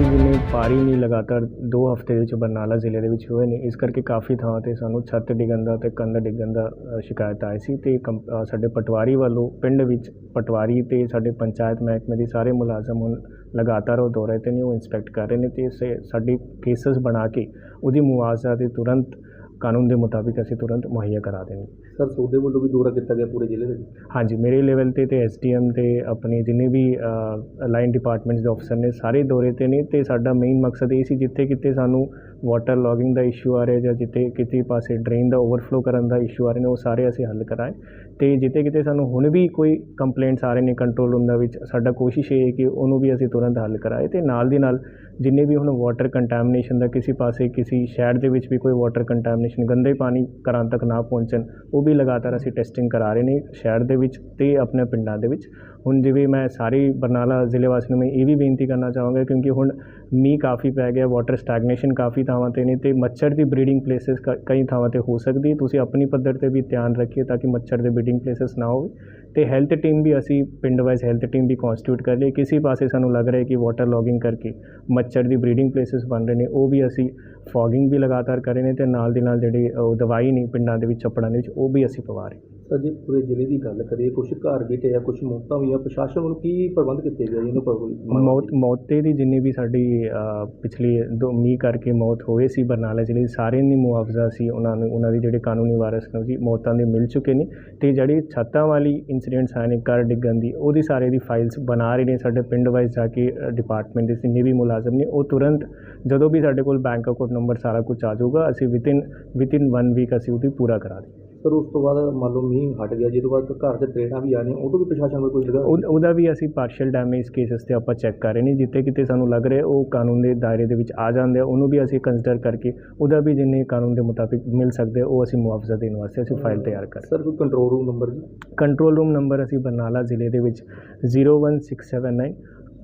ਪਟਵਾਰੀ ਨਹੀਂ ਲਗਾਤਾਰ 2 ਹਫ਼ਤੇ ਦੇ ਵਿੱਚ ਬਰਨਾਲਾ ਜ਼ਿਲ੍ਹੇ ਦੇ ਵਿੱਚ ਹੋਏ ਨੇ, ਇਸ ਕਰਕੇ ਕਾਫੀ ਥਾਂ ਤੇ ਸਾਨੂੰ ਛੱਤ ਡਿੱਗਣ ਦਾ ਤੇ ਕੰਧ ਡਿੱਗਣ ਦਾ ਸ਼ਿਕਾਇਤ ਆਈ ਸੀ ਤੇ ਕੰਪ- ਸਾਡੇ ਪਟਵਾਰੀ ਵੱਲੋਂ ਪਿੰਡ ਵਿੱਚ ਪਟਵਾਰੀ ਤੇ ਸਾਡੇ ਪੰਚਾਇਤ ਮਹਿਕਮੇ ਦੇ ਸਾਰੇ ਮੁਲਾਜ਼ਮ ਹੁਣ ਲਗਾਤਾਰ ਉਹ ਦੌਰੇ ਤੇ ਨੇ, ਉਹ ਇੰਸਪੈਕਟ ਕਰ ਰਹੇ ਨੇ ਤੇ ਸਾਡੀ ਕੇਸਸ ਬਣਾ ਕੇ ਉਹਦੀ ਮੁਆਵਜ਼ਾ ਤੇ ਤੁਰੰਤ ਕਾਨੂੰਨ ਦੇ ਮੁਤਾਬਿਕ ਅਸੀਂ ਤੁਰੰਤ ਮੁਹੱਈਆ ਕਰਾ ਦੇਣਗੇ। ਸਰ ਤੁਹਾਡੇ ਵੱਲੋਂ ਵੀ ਦੌਰਾ ਕੀਤਾ ਗਿਆ ਪੂਰੇ ਜ਼ਿਲ੍ਹੇ ਦੇ ਵਿੱਚ? ਹਾਂਜੀ ਮੇਰੇ ਲੈਵਲ ਤੇ ਤੇ ਐਸਡੀਐਮ ਤੇ ਆਪਣੇ ਜਿੰਨੇ ਵੀ ਲਾਈਨ ਡਿਪਾਰਟਮੈਂਟਸ ਦੇ ਅਫਸਰ ਨੇ ਸਾਰੇ ਦੌਰੇ ਤੇ ਨੇ ਤੇ ਸਾਡਾ ਮੇਨ ਮਕਸਦ ਇਹ ਸੀ ਜਿੱਥੇ ਕਿਤੇ ਸਾਨੂੰ ਵਾਟਰ ਲੌਗਿੰਗ ਦਾ ਇਸ਼ੂ ਆ ਰਿਹਾ ਜਾਂ ਜਿੱਥੇ ਕਿਤੇ ਪਾਸੇ ਡਰੇਨ ਦਾ ਓਵਰਫਲੋ ਕਰਨ ਦਾ ਇਸ਼ੂ ਆ ਰਹੇ ਨੇ ਉਹ ਸਾਰੇ ਅਸੀਂ ਹੱਲ ਕਰਾਏ ਤੇ ਜਿੱਥੇ ਕਿਤੇ ਸਾਨੂੰ ਹੁਣ ਵੀ ਕੋਈ ਕੰਪਲੇਂਟਸ ਆ ਰਹੇ ਨੇ ਕੰਟਰੋਲ ਰੂਮ ਦਾ ਵਿੱਚ, ਸਾਡਾ ਕੋਸ਼ਿਸ਼ ਇਹ ਹੈ ਕਿ ਉਹਨੂੰ ਵੀ ਅਸੀਂ ਤੁਰੰਤ ਹੱਲ ਕਰਾਏ ਤੇ ਨਾਲ ਦੀ ਨਾਲ ਜਿੰਨੇ ਵੀ ਹੁਣ ਵਾਟਰ ਕੰਟੈਮੀਨੇਸ਼ਨ ਦਾ ਕਿਸੇ ਪਾਸੇ, ਕਿਸੇ ਸ਼ਹਿਰ ਦੇ ਵਿੱਚ ਵੀ ਕੋਈ ਵਾਟਰ ਕੰਟੈਮੀਨੇਸ਼ਨ ਗੰਦੇ ਪਾਣੀ ਘਰਾਂ ਤੱਕ ਨਾ ਪਹੁੰਚਣ, ਉਹ ਵੀ ਲਗਾਤਾਰ ਅਸੀਂ ਟੈਸਟਿੰਗ ਕਰਾ ਰਹੇ ਨੇ ਸ਼ਹਿਰ ਦੇ ਵਿੱਚ ਤੇ ਆਪਣੇ ਪਿੰਡਾਂ ਦੇ ਵਿੱਚ। ਹੁਣ ਜਿਵੇਂ ਮੈਂ ਸਾਰੀ ਬਰਨਾਲਾ ਜ਼ਿਲ੍ਹੇ ਵਾਸੀਆਂ ਨੂੰ ਮੈਂ ਇਹ ਵੀ ਬੇਨਤੀ ਕਰਨਾ ਚਾਹਾਂਗਾ ਕਿਉਂਕਿ ਹੁਣ ਮੀਂਹ ਕਾਫੀ ਪੈ ਗਿਆ ਵਾਟਰ ਸਟੈਗਨੇਸ਼ਨ ਕਾਫੀ ਥਾਵਾਂ ਤੇ ਨੇ ਤੇ ਮੱਛਰ ਦੀ ਬਰੀਡਿੰਗ ਪਲੇਸਸ ਕਈ ਥਾਵਾਂ ਤੇ ਹੋ ਸਕਦੀ ਹੈ। ਤੁਸੀਂ ਆਪਣੀ ਪੱਧਰ ਤੇ ਵੀ ਧਿਆਨ ਰੱਖੀਏ ਤਾਂ ਕਿ ਮੱਛਰ ਦੇ ਬਰੀਡਿੰਗ ਪਲੇਸਸ ਨਾ ਹੋਵੇ। ਤੇ ਹੈਲਥ ਟੀਮ ਵੀ ਅਸੀਂ ਪਿੰਡ ਵਾਈਜ਼ ਹੈਲਥ ਟੀਮ ਵੀ ਕਨਸਟੀਟਿਊਟ ਕਰ ਲਈ ਕਿਸੇ ਪਾਸੇ ਸਾਨੂੰ ਲੱਗ ਰਿਹਾ ਕਿ ਵਾਟਰ ਲੌਗਿੰਗ ਕਰਕੇ ਮੱਛਰ ਦੀ ਬਰੀਡਿੰਗ ਪਲੇਸਸ ਬਣ ਰਹੇ ਨੇ, ਉਹ ਵੀ ਅਸੀਂ ਫੌਗਿੰਗ ਵੀ ਲਗਾਤਾਰ ਕਰ ਰਹੇ ਨੇ ਤੇ ਨਾਲ ਦੀ ਨਾਲ ਜਿਹੜੀ ਦਵਾਈ ਨਹੀਂ ਪਿੰਡਾਂ ਦੇ ਵਿੱਚ, ਚੱਪੜਾਂ ਦੇ ਵਿੱਚ, ਉਹ ਵੀ ਅਸੀਂ ਪਵਾ ਰਹੇ ਸਰ ਜੇ ਪੂਰੇ ਜ਼ਿਲ੍ਹੇ ਦੀ ਗੱਲ ਕਰੀਏ ਕੁਝ ਘਰ ਵੀ ਢਹਿਆ ਕੁਝ ਮੌਤਾਂ ਹੋਈਆਂ ਪ੍ਰਸ਼ਾਸਨ ਵੱਲੋਂ ਕੀ ਪ੍ਰਬੰਧ ਕੀਤੇ ਗਏ ਇਹਨੂੰ ਮੌਤ ਮੌਤੇ ਦੀ ਜਿੰਨੀ ਵੀ ਸਾਡੀ ਅ, ਪਿਛਲੀ ਦੋ ਮੀਂਹ ਕਰਕੇ ਮੌਤ ਹੋਏ ਸੀ ਬਰਨਾਲਾ ਜ਼ਿਲ੍ਹੇ 'ਚ ਸਾਰਿਆਂ ਦੀ ਮੁਆਵਜ਼ਾ ਸੀ ਉਹਨਾਂ ਨੂੰ ਉਹਨਾਂ ਦੀ ਜਿਹੜੇ ਕਾਨੂੰਨੀ ਵਾਰਸ ਨੇ ਜੀ ਮੌਤਾਂ ਦੇ ਮਿਲ ਚੁੱਕੇ ਨੇ ਤੇ ਜਿਹੜੀ ਛੱਤਾਂ ਵਾਲੀ ਇਨਸੀਡੈਂਟਸ ਆਏ ਨੇ ਘਰ ਡਿੱਗਣ ਦੀ ਉਹਦੀ ਸਾਰੇ ਦੀ ਫਾਈਲਸ ਬਣਾ ਰਹੇ ਨੇ ਸਾਡੇ ਪਿੰਡ ਵਾਈਜ਼ ਜਾ ਕੇ ਡਿਪਾਰਟਮੈਂਟ ਦੇ ਜਿੰਨੇ ਵੀ ਮੁਲਾਜ਼ਮ ਨੇ ਉਹ ਤੁਰੰਤ ਜਦੋਂ ਵੀ ਸਾਡੇ ਕੋਲ ਬੈਂਕ ਅਕਾਊਂਟ ਨੰਬਰ ਸਾਰਾ ਕੁਝ ਆ ਜਾਊਗਾ ਅਸੀਂ ਵਿਦਿਨ ਵਿਦਿਨ 1 ਵੀਕ ਅਸੀਂ ਉਹਦੀ ਪੂਰਾ ਕਰਾ ਦੇ ਸਰ ਉਸ ਤੋਂ ਬਾਅਦ ਮੰਨ ਲਓ ਮੀਂਹ ਹਟ ਗਿਆ ਜਿਹਦੇ ਬਾਅਦ ਘਰ ਦੇ ਤਰੇੜਾਂ ਵੀ ਆਣੇ ਉਦੋਂ ਵੀ ਪ੍ਰਸ਼ਾਸਨ ਵੱਲੋਂ ਕੋਈ ਉਹ- ਉਹਦਾ ਵੀ ਅਸੀਂ ਪਾਰਸ਼ੀਅਲ ਡੈਮੇਜ ਕੇਸਸ ਤੇ ਆਪਾਂ ਚੈੱਕ ਕਰ ਰਹੇ ਨੇ ਜਿੱਥੇ ਕਿਤੇ ਸਾਨੂੰ ਲੱਗ ਰਿਹਾ ਉਹ ਕਾਨੂੰਨ ਦੇ ਦਾਇਰੇ ਦੇ ਵਿੱਚ ਆ ਜਾਂਦੇ ਆ ਉਹਨੂੰ ਵੀ ਅਸੀਂ ਕੰਸੀਡਰ ਕਰਕੇ ਉਹਦਾ ਵੀ ਜਿੰਨੇ ਕਾਨੂੰਨ ਦੇ ਮੁਤਾਬਿਕ ਮਿਲ ਸਕਦੇ ਆ, ਉਹ ਅਸੀਂ ਮੁਆਵਜ਼ਾ ਦੇਣ ਵਾਸਤੇ ਅਸੀਂ ਫਾਈਲ ਤਿਆਰ ਕਰ ਸਰ ਕੋਈ ਕੰਟਰੋਲ ਰੂਮ ਨੰਬਰ ਜੀ? ਕੰਟਰੋਲ ਰੂਮ ਨੰਬਰ ਅਸੀਂ ਬਰਨਾਲਾ ਜ਼ਿਲ੍ਹੇ ਦੇ ਵਿੱਚ 01679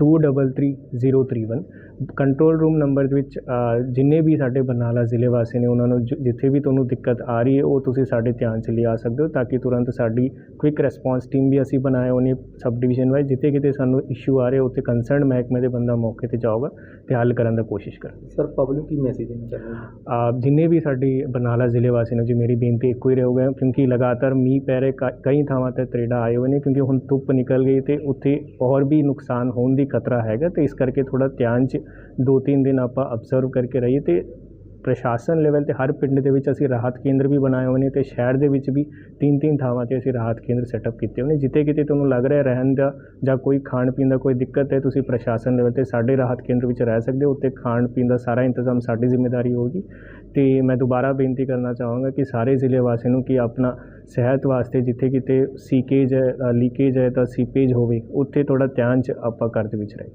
233031 ਕੰਟਰੋਲ ਰੂਮ ਨੰਬਰ ਦੇ ਵਿੱਚ ਜਿੰਨੇ ਵੀ ਸਾਡੇ ਬਰਨਾਲਾ ਜ਼ਿਲ੍ਹੇ ਵਾਸੀ ਨੇ ਉਹਨਾਂ ਨੂੰ ਜਿੱਥੇ ਵੀ ਤੁਹਾਨੂੰ ਦਿੱਕਤ ਆ ਰਹੀ ਹੈ ਉਹ ਤੁਸੀਂ ਸਾਡੇ ਧਿਆਨ 'ਚ ਲਿਆ ਸਕਦੇ ਹੋ ਤਾਂ ਕਿ ਤੁਰੰਤ ਸਾਡੀ ਕੁਇਕ ਰਿਸਪੌਂਸ ਟੀਮ ਵੀ ਅਸੀਂ ਬਣਾਏ ਉਹਨੇ ਸਬ ਡਿਵੀਜ਼ਨ ਵਾਈਜ਼ ਜਿੱਥੇ ਕਿਤੇ ਸਾਨੂੰ ਇਸ਼ੂ ਆ ਰਿਹਾ ਉੱਥੇ ਕੰਸਰਨਡ ਮਹਿਕਮੇ ਦੇ ਬੰਦਾ ਮੌਕੇ ਤੇ ਜਾਊਗਾ ਤੇ ਹੱਲ ਕਰਨ ਦਾ ਕੋਸ਼ਿਸ਼ ਕਰ ਸਰ ਪਬਲਿਕ ਕੀ ਮੈਸੇਜ ਦੇਣਾ ਚਾਹੁੰਦੇ ਆ ਜਿੰਨੇ ਵੀ ਸਾਡੀ ਬਰਨਾਲਾ ਜ਼ਿਲ੍ਹੇ ਵਾਸੀ ਨੇ ਜੀ ਮੇਰੀ ਬੇਨਤੀ ਇੱਕੋ ਹੀ ਰਹੂਗਾ ਕਿਉਂਕਿ ਲਗਾਤਾਰ ਮੀਂਹ ਪੈ ਰਹੇ ਕਈ ਥਾਵਾਂ ਤੇ ਤਰੇੜਾ ਆਏ ਹੋਏ ਨੇ ਕਿਉਂਕਿ ਹੁਣ ਧੁੱਪ ਨਿਕਲ ਗਈ ਤੇ ਉੱਥੇ ਹੋਰ ਵੀ ਨੁਕਸਾਨ ਹੋਣ ਦੀ ਖਤਰਾ ਹੈਗਾ ਤੇ ਇਸ ਕਰਕੇ ਥੋੜਾ ਧਿਆਨ 'ਚ ਦੋ ਤਿੰਨ ਦਿਨ ਆਪਾਂ ਅਬਜ਼ਰਵ ਕਰਕੇ ਰਹੀਏ ਤੇ ਪ੍ਰਸ਼ਾਸਨ ਲੈਵਲ ਤੇ ਹਰ ਪਿੰਡ ਦੇ ਵਿੱਚ ਅਸੀਂ ਰਾਹਤ ਕੇਂਦਰ ਵੀ ਬਣਾਏ ਹੋਏ ਨੇ ਤੇ ਸ਼ਹਿਰ ਦੇ ਵਿੱਚ ਵੀ ਤਿੰਨ ਤਿੰਨ ਥਾਵਾਂ ਤੇ ਅਸੀਂ ਰਾਹਤ ਕੇਂਦਰ ਸੈਟਅਪ ਕੀਤੇ ਹੋਏ ਨੇ। ਜਿੱਥੇ ਕਿਤੇ ਤੁਹਾਨੂੰ ਲੱਗ ਰਿਹਾ ਰਹਿਣ ਦਾ ਜਾਂ ਕੋਈ ਖਾਣ ਪੀਣ ਦਾ ਕੋਈ ਦਿੱਕਤ ਹੈ, ਤੁਸੀਂ ਪ੍ਰਸ਼ਾਸਨ ਲੈਵਲ ਤੇ ਸਾਡੇ ਰਾਹਤ ਕੇਂਦਰ ਵਿੱਚ ਰਹਿ ਸਕਦੇ ਹੋ। ਉੱਥੇ ਖਾਣ ਪੀਣ ਦਾ ਸਾਰਾ ਇੰਤਜ਼ਾਮ ਸਾਡੀ ਜ਼ਿੰਮੇਵਾਰੀ ਹੋਗੀ ਤੇ ਮੈਂ ਦੁਬਾਰਾ ਬੇਨਤੀ ਕਰਨਾ ਚਾਹਾਂਗਾ ਕਿ ਸਾਰੇ ਜ਼ਿਲ੍ਹੇ ਵਾਸੀਆਂ ਨੂੰ ਕਿ ਆਪਣਾ ਸਿਹਤ ਵਾਸਤੇ ਜਿੱਥੇ ਕਿਤੇ ਸੀਕੇਜ ਹੈ ਲੀਕੇਜ ਹੈ ਤਾਂ ਸੀਪੇਜ ਹੋਵੇ, ਉੱਥੇ ਥੋੜਾ ਧਿਆਨ ਚ ਆਪਾਂ ਕਰਦੇ ਵਿੱਚ ਰਹੇ